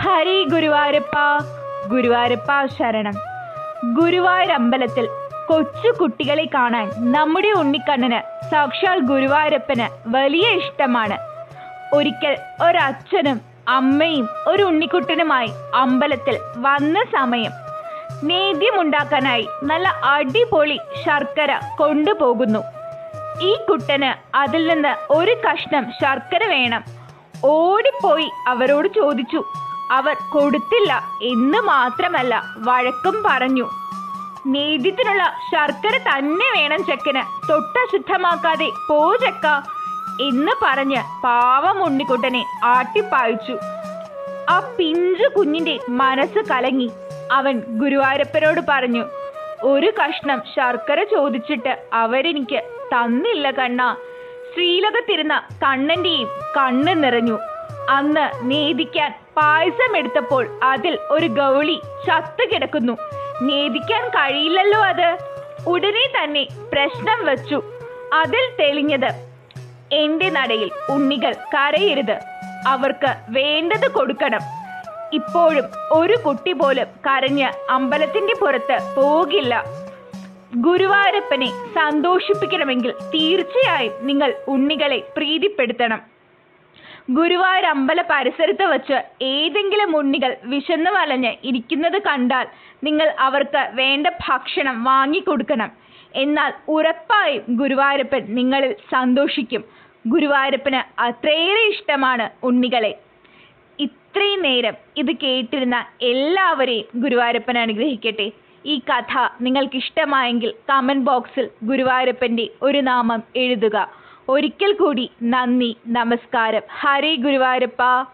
ഹരി ഗുരുവായൂരപ്പ ഗുരുവായൂരപ്പ ശരണം. ഗുരുവായൂർ അമ്പലത്തിൽ കൊച്ചു കുട്ടികളെ കാണാൻ നമ്മുടെ ഉണ്ണിക്കണ്ണന് സാക്ഷാൽ ഗുരുവായൂരപ്പന് വലിയ ഇഷ്ടമാണ്. ഒരിക്കൽ ഒരച്ഛനും അമ്മയും ഒരു ഉണ്ണിക്കുട്ടനുമായി അമ്പലത്തിൽ വന്ന സമയം നേദ്യമുണ്ടാക്കാനായി നല്ല അടിപൊളി ശർക്കര കൊണ്ടുപോകുന്നു. ഈ കുട്ടന് അതിൽ നിന്ന് ഒരു കഷ്ണം ശർക്കര വേണം. ഓടിപ്പോയി അവരോട് ചോദിച്ചു അവർ കൊടുത്തില്ല എന്ന് മാത്രമല്ല വഴക്കും പറഞ്ഞു. നേദ്യത്തിനുള്ള ശർക്കര തന്നെ വേണം ചെക്കന്. തൊട്ടശുദ്ധമാക്കാതെ പോ ചെക്ക എന്ന് പറഞ്ഞ് പാവം ഉണ്ണിക്കുട്ടനെ ആട്ടിപ്പായിച്ചു. ആ പിഞ്ചു കുഞ്ഞിന്റെ മനസ്സ് കലങ്ങി. അവൻ ഗുരുവായൂരപ്പനോട് പറഞ്ഞു ഒരു കഷ്ണം ശർക്കര ചോദിച്ചിട്ട് അവരെനിക്ക് തന്നില്ല കണ്ണ. ശ്രീലകത്തിരുന്ന കണ്ണന്റെയും കണ്ണ് നിറഞ്ഞു. അന്ന് നേദിക്കാൻ പായസം എടുത്തപ്പോൾ അതിൽ ഒരു ഗൗളി ചത്തു കിടക്കുന്നു. നേദിക്കാൻ കഴിയില്ലല്ലോ അത്. ഉടനെ തന്നെ പ്രശ്നം വച്ചു. അതിൽ തെളിഞ്ഞത് എന്റെ നടയിൽ ഉണ്ണികൾ കരയരുത്. അവർക്ക് വേണ്ടത് കൊടുക്കണം. ഇപ്പോഴും ഒരു കുട്ടി പോലും കരഞ്ഞ് അമ്പലത്തിന്റെ പുറത്ത് പോകില്ല. ഗുരുവായൂരപ്പനെ സന്തോഷിപ്പിക്കണമെങ്കിൽ തീർച്ചയായും നിങ്ങൾ ഉണ്ണികളെ പ്രീതിപ്പെടുത്തണം. ഗുരുവായൂർ അമ്പല പരിസരത്ത് വച്ച് ഏതെങ്കിലും ഉണ്ണികൾ വിശന്നു വലഞ്ഞ് ഇരിക്കുന്നത് കണ്ടാൽ നിങ്ങൾ അവർക്ക് വേണ്ട ഭക്ഷണം വാങ്ങിക്കൊടുക്കണം. എന്നാൽ ഉറപ്പായും ഗുരുവായൂരപ്പൻ നിങ്ങളിൽ സന്തോഷിക്കും. ഗുരുവായൂരപ്പന് അത്രയേറെ ഇഷ്ടമാണ് ഉണ്ണികളെ. ഇത്രയും നേരം ഇത് കേട്ടിരുന്ന എല്ലാവരെയും ഗുരുവായൂരപ്പൻ അനുഗ്രഹിക്കട്ടെ. ഈ കഥ നിങ്ങൾക്ക് ഇഷ്ടമായെങ്കിൽ കമന്റ് ബോക്സിൽ ഗുരുവായൂരപ്പന്റെ ഒരു നാമം എഴുതുക. ഒരിക്കൽ കൂടി നന്ദി നമസ്കാരം. ഹരേ ഗുരുവായൂരപ്പ.